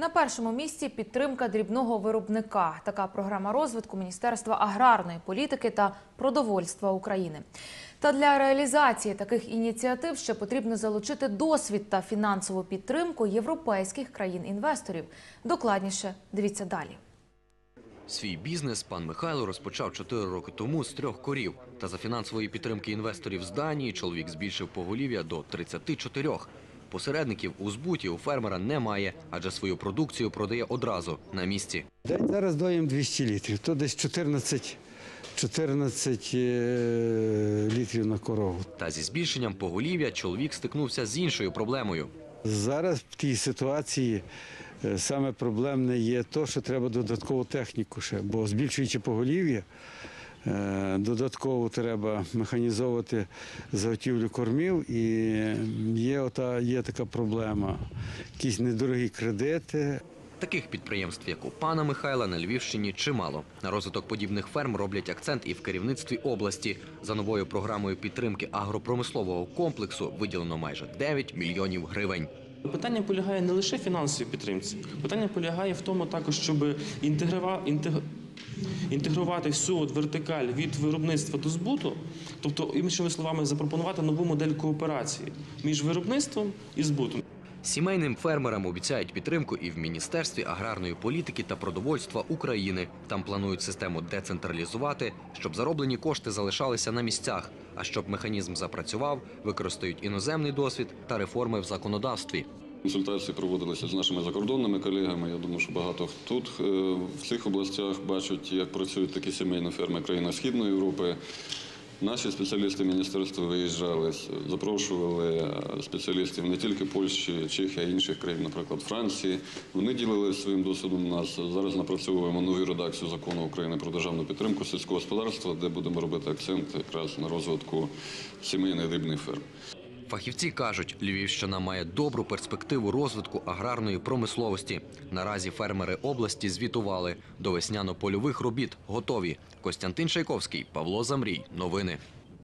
На першому місці підтримка дрібного виробника. Така програма розвитку Міністерства аграрної політики та продовольства України. Та для реалізації таких ініціатив ще потрібно залучити досвід та фінансову підтримку європейських країн-інвесторів. Докладніше дивіться далі. Свій бізнес пан Михайло розпочав 4 роки тому з трьох корів. Та за фінансової підтримки інвесторів з Данії чоловік збільшив поголів'я до 34. Посередників у збуті у фермера немає, адже свою продукцію продає одразу на місці. День зараз доїм 200 літрів, то десь 14, 14 е, літрів на корову. Та зі збільшенням поголів'я чоловік стикнувся з іншою проблемою. Зараз в тій ситуації е, саме проблемне є те, що треба додаткову техніку ще, бо збільшуючи поголів'я, додатково треба механізовувати заготівлю кормів, і є, ота, є така проблема. Якісь недорогі кредити, Таких підприємств, як у пана Михайла, на Львівщині чимало. На розвиток подібних ферм роблять акцент і в керівництві області. За новою програмою підтримки агропромислового комплексу виділено майже 9 мільйонів гривень. Питання полягає не лише в фінансовій підтримці, питання полягає в тому також, щоб інтегрива- інтег- інтегрувати всю от вертикаль від виробництва до збуту, тобто, іншими словами, запропонувати нову модель кооперації між виробництвом і збутом. Сімейним фермерам обіцяють підтримку і в Міністерстві аграрної політики та продовольства України. Там планують систему децентралізувати, щоб зароблені кошти залишалися на місцях. А щоб механізм запрацював, використають іноземний досвід та реформи в законодавстві. Консультації проводилися з нашими закордонними колегами. Я думаю, що багато тут е, в цих областях бачать, як працюють такі сімейні ферми країн Східної Європи. Наші спеціалісти міністерства виїжджали, запрошували е, спеціалістів не тільки Польщі, Чехії, а інших країн, наприклад, Франції. Вони ділилися своїм досвідом. Нас зараз напрацьовуємо нову редакцію закону України про державну підтримку сільського господарства, де будемо робити акцент якраз на розвитку сімейних рибних ферм. Фахівці кажуть, Львівщина має добру перспективу розвитку аграрної промисловості. Наразі фермери області звітували. До весняно-польових робіт готові. Костянтин Шайковський, Павло Замрій. Новини.